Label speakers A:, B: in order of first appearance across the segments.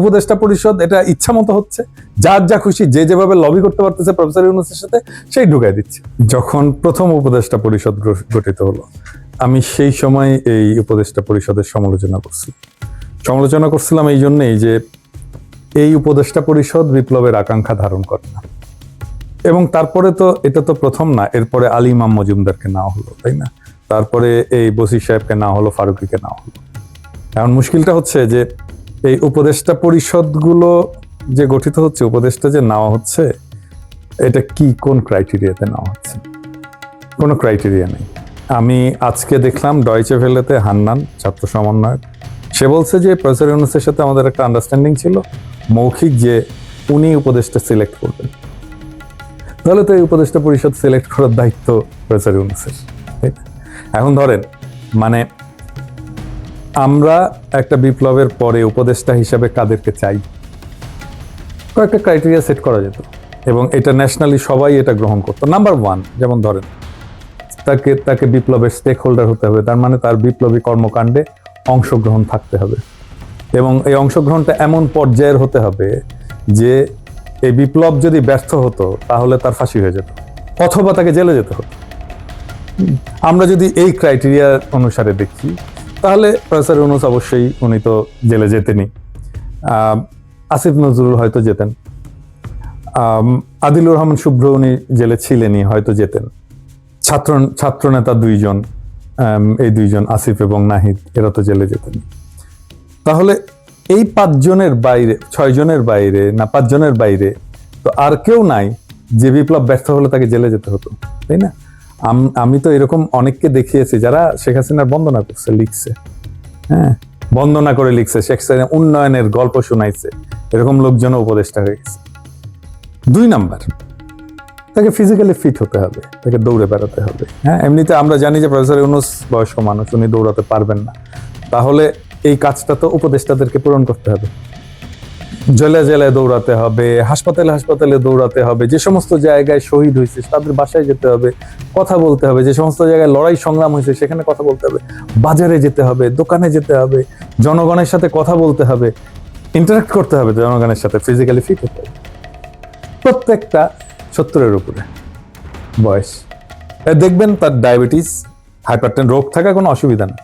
A: উপদেষ্টা পরিষদ এটা ইচ্ছা মতো হচ্ছে, যার যা খুশি যে যেভাবে লবি করতে পারতেছে প্রফেসর ইউনুসের সাথে, সেই ঢুকাই দিচ্ছে। যখন প্রথম উপদেষ্টা পরিষদ গঠিত হলো, আমি সেই সময় এই উপদেষ্টা পরিষদের সমালোচনা করছি সমালোচনা করছিলাম এই জন্যেই যে এই উপদেষ্টা পরিষদ বিপ্লবের আকাঙ্ক্ষা ধারণ করে না। এবং তারপরে তো এটা তো প্রথম না, এরপরে আলী ইমাম মজুমদারকে নেওয়া হলো, তাই না? তারপরে এই বসির সাহেবকে নেওয়া হলো, ফারুকিকে নেওয়া হলো। এখন মুশকিলটা হচ্ছে যে এই উপদেষ্টা পরিষদগুলো যে গঠিত হচ্ছে, উপদেষ্টা যে নেওয়া হচ্ছে, এটা কি, কোন ক্রাইটেরিয়াতে নেওয়া হচ্ছে? কোনো ক্রাইটেরিয়া নেই। আমি আজকে দেখলাম ডয়চে ভেলেতে হান্নান, ছাত্র সমন্বয়ক, সে বলছে যে প্রফেসর ইউনুসের সাথে আমাদের একটা আন্ডারস্ট্যান্ডিং ছিল, মৌখিক যে উনি উপদেষ্টা সিলেক্ট করবেন। তাহলে তো এই উপদেষ্টা পরিষদ সিলেক্ট করার দায়িত্ব প্রফেসর ইউনুসের এখন ধরেন মানে আমরা একটা বিপ্লবের পরে উপদেষ্টা হিসাবে কাদেরকে চাই? কয়েকটা ক্রাইটেরিয়া সেট করা যেত। এবং এটা ন্যাশনালি সবাই এটা গ্রহণ করতো। নাম্বার ওয়ান যেমন ধরেন, তাকে তাকে বিপ্লবের স্টেক হোল্ডার হতে হবে। তার মানে তার বিপ্লবী কর্মকাণ্ডে অংশগ্রহণ থাকতে হবে। এবং এই অংশগ্রহণটা এমন পর্যায়ের হতে হবে যে এই বিপ্লব যদি ব্যর্থ হতো, তাহলে তার ফাঁসি হয়ে যেত। অথবা তাকে জেলে যেতে হতো। আমরা যদি এই ক্রাইটেরিয়া অনুসারে দেখি তাহলে প্রফেসর ইউনুস অবশ্যই উনি তো জেলে যেতেনই। আহ, আসিফ নজরুল হয়তো যেতেন। আদিলুর রহমান শুভ্র উনি জেলে ছিলেনই হয়তো যেতেন। ছাত্র ছাত্রনেতা দুইজন এই দুইজন আসিফ এবং নাহিদ এরা তো জেলে যেতেন তাহলে এই পাঁচজনের বাইরে ছয়জনের বাইরে না পাঁচজনের বাইরে তো আর কেউ নাই যে বিপ্লব ব্যর্থ হলে তাকে জেলে যেতে হতো তাই না? আম- তো এরকম অনেককে দেখিয়েছি যারা শেখ হাসিনার বন্দনা করছে, লিখছে। হ্যাঁ? বন্দনা করে লিখছে, শেখ হাসিনা উন্নয়নের গল্প শোনাইছে। এরকম লোকজন উপদেষ্টা হয়ে গেছে। দুই নাম্বার, তাকে ফিজিক্যালি ফিট হতে হবে, তাকে দৌড়ে বেড়াতে হবে। হ্যাঁ? এমনিতে আমরা জানি যে প্রফেসর ইউনুস বয়স্ক মানুষ, উনি দৌড়াতে পারবেন না। তাহলে এই কাজটা তো উপদেষ্টাদেরকে পূরণ করতে হবে। জেলায় জেলায় দৌড়াতে হবে, হাসপাতালে হাসপাতালে দৌড়াতে হবে, যে সমস্ত জায়গায় শহীদ হয়েছে তাদের বাসায় যেতে হবে, কথা বলতে হবে, যে সমস্ত জায়গায় লড়াই সংগ্রাম হয়েছে সেখানে কথা বলতে হবে, বাজারে যেতে হবে, দোকানে যেতে হবে, জনগণের সাথে কথা বলতে হবে ইন্টারাক্ট করতে হবে জনগণের সাথে ফিজিক্যালি ফিট হতে হবে। প্রত্যেকটা সত্তরের উপরে বয়স। দেখবেন তার ডায়াবেটিস হাইপারটেন রোগ থাকা কোনো অসুবিধা না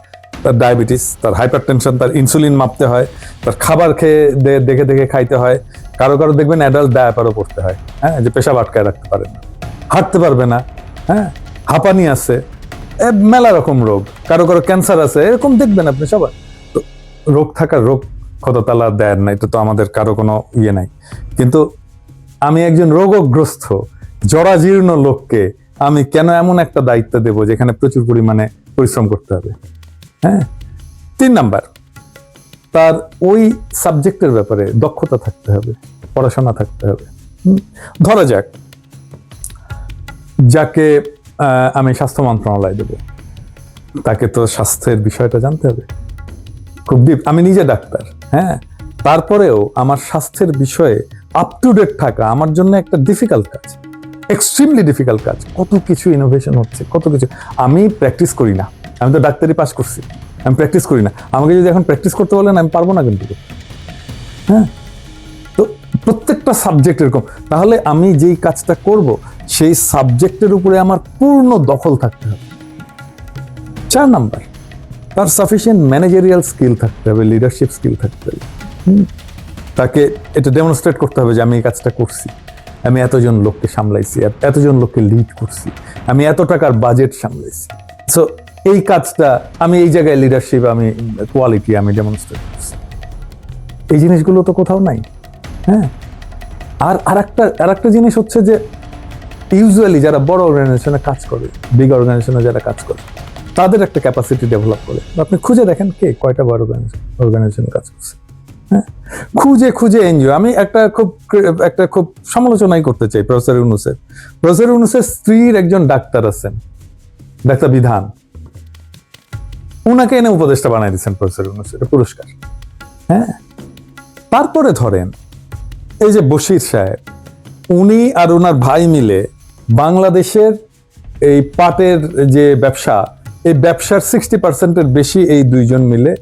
A: তার ডায়াবেটিস, তার হাইপার টেনশন তার ইনসুলিন মাপতে হয়, তার খাবার খেয়ে দেখে দেখে খাইতে হয়। কারও কারও দেখবেন অ্যাডাল্ট ডায়াপারও পড়তে হয় হ্যাঁ? যে পেশাব আটকায় রাখতে পারে না, হাঁটতে পারবে না হ্যাঁ? হাঁপানি আছে মেলা রকম রোগ, কারও কারও ক্যান্সার আছে, এরকম দেখবেন আপনি সবাই। তো রোগ থাকার রোগ কততলা দেন না, এটা তো আমাদের কারও কোনো ইয়ে নাই। কিন্তু আমি একজন রোগগ্রস্ত, জরাজীর্ণ লোককে আমি কেন এমন একটা দায়িত্ব দেব যেখানে প্রচুর পরিমাণে পরিশ্রম করতে হবে? হ্যাঁ? তিন নাম্বার, তার ওই সাবজেক্টের ব্যাপারে দক্ষতা থাকতে হবে, পড়াশোনা থাকতে হবে? ধরা যাক, যাকে আমি স্বাস্থ্য মন্ত্রণালয় দেব, তাকে তো স্বাস্থ্যের বিষয়টা জানতে হবে। খুব ডিপ আমি নিজে ডাক্তার হ্যাঁ? তারপরেও আমার স্বাস্থ্যের বিষয়ে আপ টু ডেট থাকা আমার জন্য একটা ডিফিকাল্ট কাজ এক্সট্রিমলি ডিফিকাল্ট কাজ। কত কিছু ইনোভেশন হচ্ছে, কত কিছু, আমি প্র্যাকটিস করি না। আমি তো ডাক্তারি পাস করছি। আমি প্র্যাকটিস করি না। আমাকে যদি এখন প্র্যাকটিস করতে বলেন, আমি পারব না কিন্তু। হ্যাঁ? তো প্রত্যেকটা সাবজেক্ট এরকম। তাহলে আমি যেই কাজটা করব, সেই সাবজেক্টের উপরে আমার পূর্ণ দখল থাকতে হবে। চার নাম্বার, তার সাফিসিয়েন্ট ম্যানেজারিয়াল স্কিল থাকতে হবে লিডারশিপ স্কিল থাকতে হবে। তাকে এটা ডেমনস্ট্রেট করতে হবে যে আমি এই কাজটা করছি। আমি এতজন লোককে সামলাইছি এত- এতজন লোককে লিড করছি। আমি এত টাকার বাজেট সামলাইছি। সো এই কাজটা, আমি এই জায়গায় লিডারশিপ আমি কোয়ালিটি আমি ডেমনস্ট্রেট এই জিনিসগুলো তো কোথাও নাই হ্যাঁ? আর আর একটা আর একটা জিনিস হচ্ছে যে ইউজুয়ালি যারা বড় অর্গানাইজেশনে কাজ করে বিগ অর্গানাইজেশনে যারা কাজ করে, তাদের একটা ক্যাপাসিটি ডেভেলপ করে। আপনি খুঁজে দেখেন কে, কয়টা বড় অর্গানাইজেশনে কাজ করছে হ্যাঁ? খুঁজে খুঁজে এনজিও আমি একটা খুব একটা খুব সমালোচনাই করতে চাই, প্রফেসর ইউনুসের। প্রফেসর ইউনুসের স্ত্রীর একজন ডাক্তার আছেন, ডাক্তার বিধান। উনাকে এনে উপদেষ্টা বানাই দিচ্ছেন প্রফেসর ইউনুস, এটা পুরস্কার। হ্যাঁ? তারপরে ধরেন, এই যে বশির সাহেব, উনি আর ওনার ভাই মিলে বাংলাদেশের এই পাটের যে ব্যবসা, এই ব্যবসার সিক্সটি পার্সেন্টের বেশি এই দুইজন মিলে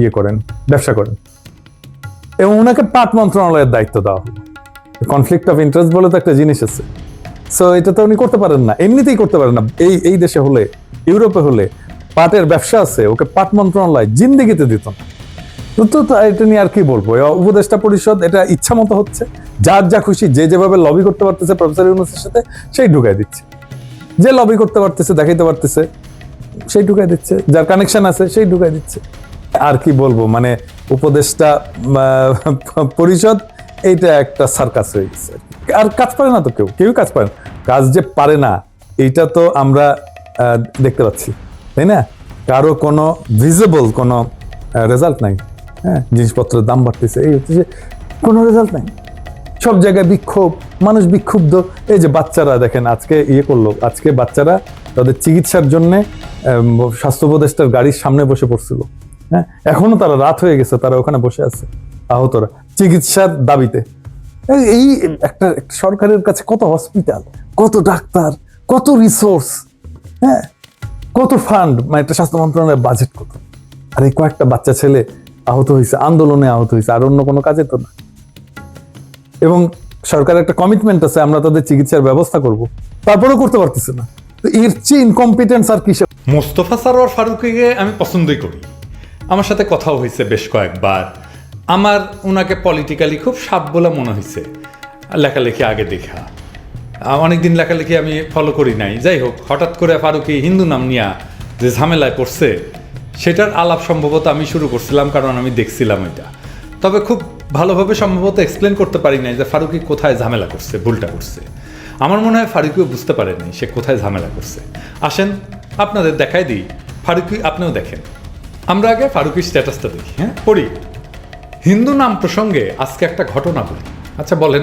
A: ইয়ে করেন, ব্যবসা করেন। এবং ওনাকে পাট মন্ত্রণালয়ের দায়িত্ব দেওয়া হলো। কনফ্লিক্ট অফ ইন্টারেস্ট বলে তো একটা জিনিস আছে। সো এটা তো উনি করতে পারেন না। এমনিতেই করতে পারেন না। এই এই দেশে হলে, ইউরোপে হলে পাটের ব্যবসা আছে, ওকে পাট মন্ত্রণালয় জিন্দিগিতে দিত না। তো এটা নিয়ে আর কি বলব? উপদেষ্টা পরিষদ, এটা ইচ্ছা মতো হচ্ছে, যার যা খুশি, যে যেভাবে লবি করতে পারতেছে প্রফেসর ইউনুসের সাথে, সেই ঢুকাই দিচ্ছে। যে লবি করতে পারতেছে, দেখাইতে পারতেছে, সেই ঢুকাই দিচ্ছে। যার কানেকশন আছে, সেই ঢুকাই দিচ্ছে। আর কি বলব মানে উপদেষ্টা পরিষদ, এইটা একটা সার্কাস হয়ে গেছে। আর কাজ পারে না তো কেউ কেউ কাজ পারে না। কাজ যে পারে না, এইটা তো আমরা দেখতে পাচ্ছি। তাই না? কারও কোনো ভিজিবল কোনো রেজাল্ট নাই। হ্যাঁ জিনিসপত্রের দাম বাড়তেছে, এই হচ্ছে কোনো রেজাল্ট নাই। সব জায়গায় বিক্ষোভ, মানুষ বিক্ষুব্ধ। এই যে বাচ্চারা দেখেন, আজকে ইয়ে করল, আজকে বাচ্চারা তাদের চিকিৎসার জন্য স্বাস্থ্য উপদেষ্টার গাড়ির সামনে বসে পড়ছিল। হ্যাঁ এখনও তারা রাত হয়ে গেছে, তারা ওখানে বসে আছে, আহতরা। চিকিৎসার দাবিতে। এই- একটা সরকারের কাছে কত হসপিটাল কত ডাক্তার, কত রিসোর্স হ্যাঁ কত ফান্ড মানে একটা স্বাস্থ্য মন্ত্রণালয়ের বাজেট কত? আর এই কয়েকটা বাচ্চা ছেলে আহত হয়েছে, আন্দোলনে আহত হয়েছে, আর অন্য কোনো কাজে তো না। এবং সরকারের একটা কমিটমেন্ট আছে, আমরা তাদের চিকিৎসার ব্যবস্থা করব। তারপরেও করতে পারতেছে না। এর চেয়ে ইনকম্পিটেন্স আর কিসে
B: মোস্তফা সারোয়ার ফারুকিকে আমি পছন্দই করি। আমার সাথে কথাও হয়েছে বেশ কয়েকবার। আমার ওনাকে পলিটিক্যালি খুব সাপ বলে মনে হয়েছে। লেখালেখি আগে দেখা। অনেকদিন লেখালেখি আমি ফলো করি নাই। যাই হোক, হঠাৎ করে ফারুকি হিন্দু নাম নিয়া যে ঝামেলায় পড়ছে, সেটার আলাপ সম্ভবত আমি শুরু করছিলাম কারণ আমি দেখছিলাম এটা। তবে খুব ভালোভাবে সম্ভবত এক্সপ্লেন করতে পারি নাই যে ফারুকি কোথায় ঝামেলা করছে, ভুলটা করছে। আমার মনে হয় ফারুকিও বুঝতে পারেনি সে কোথায় ঝামেলা করছে। আসেন, আপনাদের দেখাই দিই। ফারুকি, আপনিও দেখেন। আমরা আগে ফারুকির স্ট্যাটাসটা দেখি হ্যাঁ? পড়ি। হিন্দু নাম প্রসঙ্গে আজকে একটা ঘটনা বলি। আচ্ছা বলেন।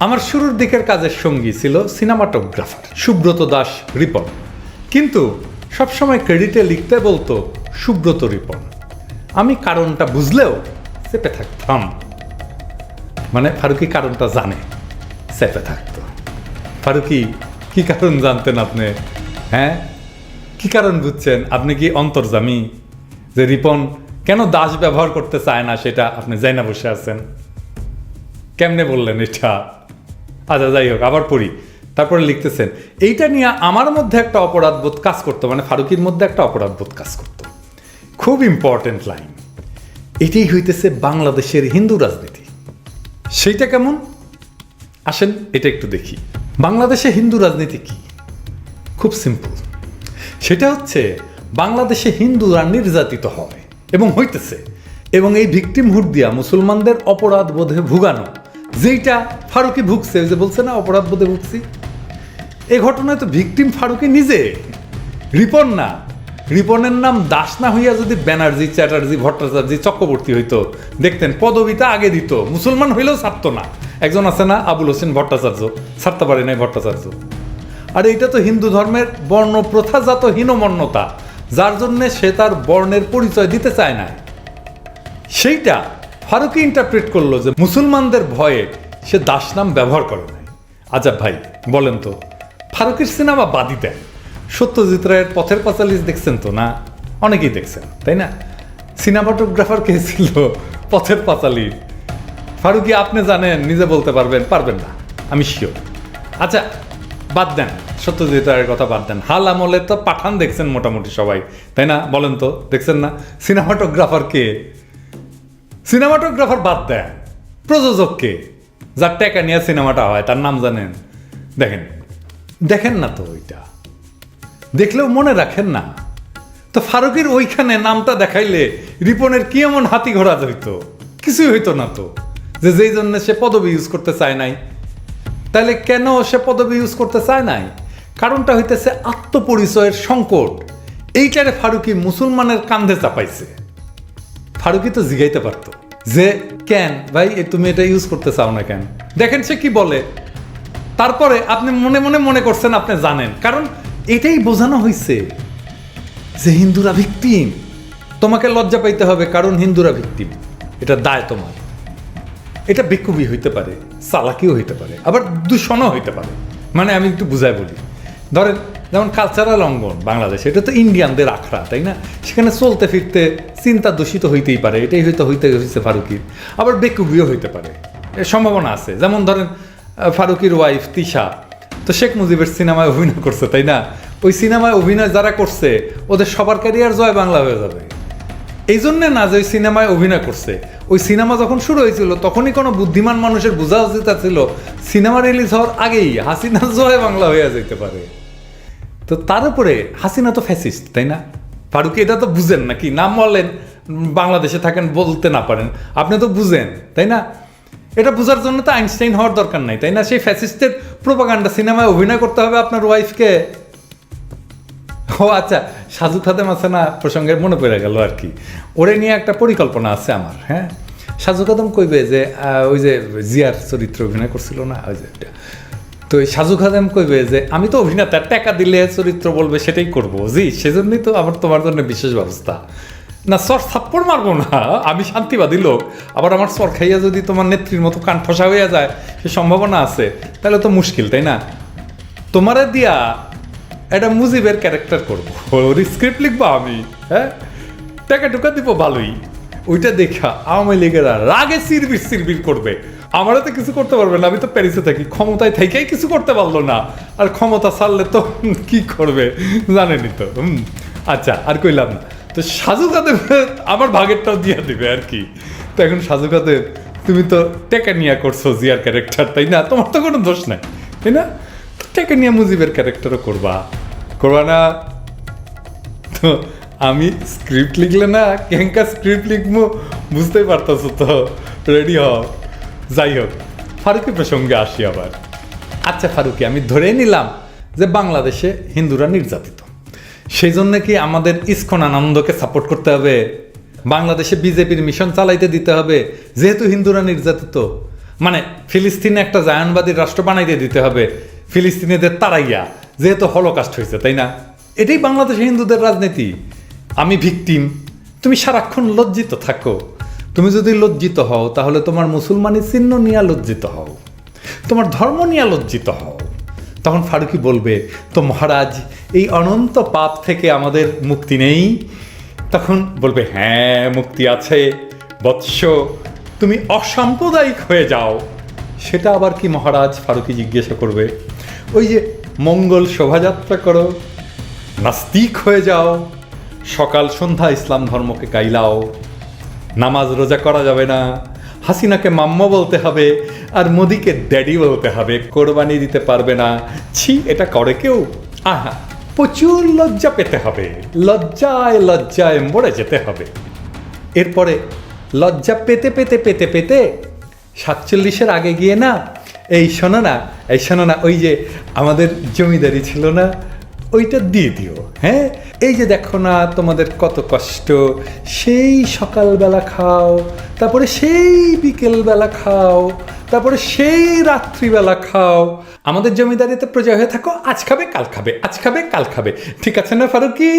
B: আমার শুরুর দিকের কাজের সঙ্গী ছিল সিনেমাটোগ্রাফার সুব্রত দাস রিপন। কিন্তু সবসময় ক্রেডিটে লিখতে বলতো, সুব্রত রিপন, আমি কারণটা বুঝলেও চেপে থাকতাম। মানে ফারুকি কারণটা জানে, চেপে থাকতো। ফারুকি, কি কারণ জানতেন আপনি? হ্যাঁ? কি কারণ বুঝছেন? আপনি কি অন্তর্জামী? যে রিপন কেন দাস ব্যবহার করতে চায় না সেটা আপনি যাই না বসে আছেন? কেমনে বললেন এটা? আচ্ছা যাই হোক, আবার পড়ি। তারপরে লিখতেছেন, এইটা নিয়ে আমার মধ্যে একটা অপরাধবোধ কাজ করতো মানে ফারুকির মধ্যে একটা অপরাধবোধ কাজ করতো। খুব ইম্পর্টেন্ট লাইন এটাই হইতেছে বাংলাদেশের হিন্দু রাজনীতি। সেইটা কেমন? আসেন, এটা একটু দেখি। বাংলাদেশে হিন্দু রাজনীতি কি? খুব সিম্পল সেটা হচ্ছে, বাংলাদেশে হিন্দুরা নির্যাতিত হয়, এবং হইতেছে, এবং এই ভিকটিমহুড দিয়া মুসলমানদের অপরাধ বোধে ভুগানো যেইটা ফারুকি ভুগছে যে বলছে না, অপরাধ বোধে ভুগছি। এই ঘটনায় তো ভিকটিম ফারুকি নিজে, রিপন না। রিপনের নাম দাস না হইয়া যদি ব্যানার্জি, চ্যাটার্জি, ভট্টাচার্য, চক্রবর্তী হইতো, দেখতেন পদবিটা আগে দিত। মুসলমান হইলেও ছাড়তো না। একজন আছে না, আবুল হোসেন ভট্টাচার্য, ছাড়তে পারে নাই ভট্টাচার্য। আর এটা তো হিন্দু ধর্মের বর্ণ প্রথাজাত হীনমন্যতা, যার জন্যে সে তার বর্ণের পরিচয় দিতে চায় না সেইটা ফারুকি ইন্টারপ্রেট করল যে মুসলমানদের ভয়ে সে দাস নাম ব্যবহার করে নাই। আজাব ভাই, বলেন তো, ফারুকির সিনেমা বাদি দেন। সত্যজিৎ রায়ের পথের পাঁচালিশ দেখছেন তো না? অনেকেই দেখছেন, তাই না? সিনেমাটোগ্রাফার কে ছিল পথের পাঁচালি? ফারুকি, আপনি জানেন, নিজে বলতে পারবেন পারবেন না, আমি শিওর আচ্ছা বাদ দেন, সত্যজিৎ রায়ের কথা বাদ দেন। হাল আমলে তো পাঠান দেখছেন মোটামুটি সবাই, তাই না? বলেন তো, দেখছেন না? সিনেমাটোগ্রাফার কে সিনেমাটোগ্রাফার বাদ দেন। প্রযোজককে যার টাকা নিয়ে সিনেমাটা হয়, তার নাম জানেন? দেখেন দেখেন না তো ওইটা। দেখলেও মনে রাখেন না। তো ফারুকের ওইখানে নামটা দেখাইলে রিপনের কি এমন হাতি ঘোড়া হইতো কিছুই হইতো না তো। যে যেই জন্য সে পদবি ইউজ করতে চায় নাই। তাহলে কেন সে পদবি ইউজ করতে চায় নাই? কারণটা হইতেছে আত্মপরিচয়ের সংকট। এইটারে ফারুকি মুসলমানের কান্ধে চাপাইছে। ফারুকি তো জিগাইতে পারতো। যে, কেন? ভাই তুমি এটা ইউজ করতে চাও না কেন? দেখেন সে কি বলে। তারপরে আপনি মনে মনে মনে করছেন, আপনি জানেন। কারণ এটাই বোঝানো হয়েছে যে হিন্দুরা ভিকটিম তোমাকে লজ্জা পাইতে হবে কারণ হিন্দুরা ভিকটিম এটা দায় তোমার। এটা বেকুবি হইতে পারে, চালাকিও হইতে পারে, আবার দূষণও হইতে পারে। মানে আমি একটু বুঝাই বলি। ধরেন যেমন কালচারাল অঙ্গন, বাংলাদেশ এটা তো ইন্ডিয়ানদের আখড়া, তাই না? সেখানে চলতে ফিরতে চিন্তা দূষিত হইতেই পারে, এটাই হয়তো হইতে হয়েছে ফারুকির। আবার বেকুবিও হইতে পারে সম্ভাবনা আছে। যেমন ধরেন ফারুকির ওয়াইফ তিশা, তো শেখ মুজিবের সিনেমায় অভিনয় করছে, তাই না? ওই সিনেমায় অভিনয় যারা করছে, ওদের সবার ক্যারিয়ার জয় বাংলা হয়ে যাবে। এই জন্যে না যে ওই সিনেমায় অভিনয় করছে, ওই সিনেমা যখন শুরু হয়েছিল, তখনই কোনো বুদ্ধিমান মানুষের বোঝা উচিত ছিল, সিনেমা রিলিজ হওয়ার আগেই হাসিনা জয় বাংলা হয়ে যেতে পারে। তো তার উপরে হাসিনা তো ফ্যাসিস্ট তাই না? ফারুকি এটা তো বুঝেন নাকি? নাম বললেন উম, বাংলাদেশে থাকেন বলতে না পারেন। আপনি তো বুঝেন তাই না? এটা বোঝার জন্য তো আইনস্টাইন হওয়ার দরকার নাই তাই না? সেই ফ্যাসিস্টের প্রোপাগান্ডা সিনেমায় অভিনয় করতে হবে আপনার ওয়াইফকে ও আচ্ছা সাজু খাদেম আছে না? প্রসঙ্গে মনে পড়ে গেল আর কি। ওরে নিয়ে একটা পরিকল্পনা আছে আমার হ্যাঁ? সাজু খাদেম কইবে যে ওই যে জিয়ার চরিত্র অভিনয় করছিল না? ওই যে। তো ওই সাজু খাদেম কইবে যে, আমি তো অভিনেতা, টাকা দিলে চরিত্র বলবে, সেটাই করব। জি, সেজন্যই তো আমার তোমার জন্য বিশেষ ব্যবস্থা। না সর থাপ্পড় মারবো না, আমি শান্তিবাদী লোক। আবার আমার সর খাইয়া যদি তোমার নেত্রীর মতো কান ঠসা হইয়া যায়, সে সম্ভাবনা আছে। তাহলে তো মুশকিল, তাই না? তোমারে দিয়া এটা মুজিবের ক্যারেক্টার করব। ওর স্ক্রিপ্ট লিখব আমি হ্যাঁ? টাকা টুকা দিব ভালোই। ওইটা দেখা আওয়ামী লীগেরা রাগে সিরবির সিরবির করবে। আমারও তো কিছু করতে পারবে না, আমি তো প্যারিসে থাকি, ক্ষমতায় থেকেই কিছু করতে পারল না। আর ক্ষমতা ছাড়লে তো কি করবে জানেনি তো, হুম। আচ্ছা আর কইলাম, তো সাজু কাদের আমার ভাগেরটাও দিয়ে দিবে আর কি। তো এখন সাজু কাদের, তুমি তো টেকা নিয়ে করছ জিয়ার ক্যারেক্টার তাই না? তোমার তো কোনো দোষ নাই, তাই না? টেকা নিয়ে মুজিবের ক্যারেক্টারও করবা। করবা না? তো আমি স্ক্রিপ্ট লিখলে না, কেঙ্কা স্ক্রিপ্ট লিখব বুঝতেই পারতেছো তো। রেডি হও। যাই হোক, ফারুকি প্রসঙ্গে আসি আবার। আচ্ছা ফারুকি, আমি ধরে নিলাম যে বাংলাদেশে হিন্দুরা নির্যাতিত। সেই জন্য কি আমাদের ইস্কন আনন্দকে সাপোর্ট করতে হবে? বাংলাদেশে বিজেপির মিশন চালাইতে দিতে হবে? যেহেতু হিন্দুরা নির্যাতিত মানে ফিলিস্তিনে একটা জায়নবাদী রাষ্ট্র বানাইতে দিতে হবে। ফিলিস্তিনিদের তারাইয়া, যেহেতু হলোকাস্ট হয়েছে, তাই না? এটাই বাংলাদেশে হিন্দুদের রাজনীতি। আমি ভিকটিম তুমি সারাক্ষণ লজ্জিত থাকো। তুমি যদি লজ্জিত হও, তাহলে তোমার মুসলমানি চিহ্ন নিয়ে লজ্জিত হও। তোমার ধর্ম নিয়ে লজ্জিত হও। তখন ফারুকি বলবে, তো মহারাজ, এই অনন্ত পাপ থেকে আমাদের মুক্তি নেই? তখন বলবে হ্যাঁ মুক্তি আছে। বৎস, তুমি অসাম্প্রদায়িক হয়ে যাও। সেটা আবার কি মহারাজ? ফারুকি জিজ্ঞাসা করবে, ওই যে মঙ্গল শোভাযাত্রা করো, নাস্তিক হয়ে যাও, সকাল সন্ধ্যা ইসলাম ধর্মকে গাইলাও নামাজ রোজা করা যাবে না। হাসিনাকে মাম্মা বলতে হবে আর মোদিকে ড্যাডি বলতে হবে। কোরবানি দিতে পারবে না। ছি, এটা করে কেউ? আহা, প্রচুর লজ্জা পেতে হবে। লজ্জায় লজ্জায় মরে যেতে হবে। এরপরে লজ্জা পেতে পেতে পেতে পেতে সাতচল্লিশের আগে গিয়ে না, এই শোনো না, এই শোনো না, ওই যে আমাদের জমিদারি ছিল না ওইটা দিয়ে দিও হ্যাঁ? এই যে দেখো না, তোমাদের কত কষ্ট। সেই সকালবেলা খাও, তারপরে সেই বিকেলবেলা খাও, তারপরে সেই রাত্রিবেলা খাও। আমাদের জমিদারিতে প্রজা হয়ে থাকো, আজ খাবে, কাল খাবে, আজ খাবে, কাল খাবে। ঠিক আছে না, ফারুকি?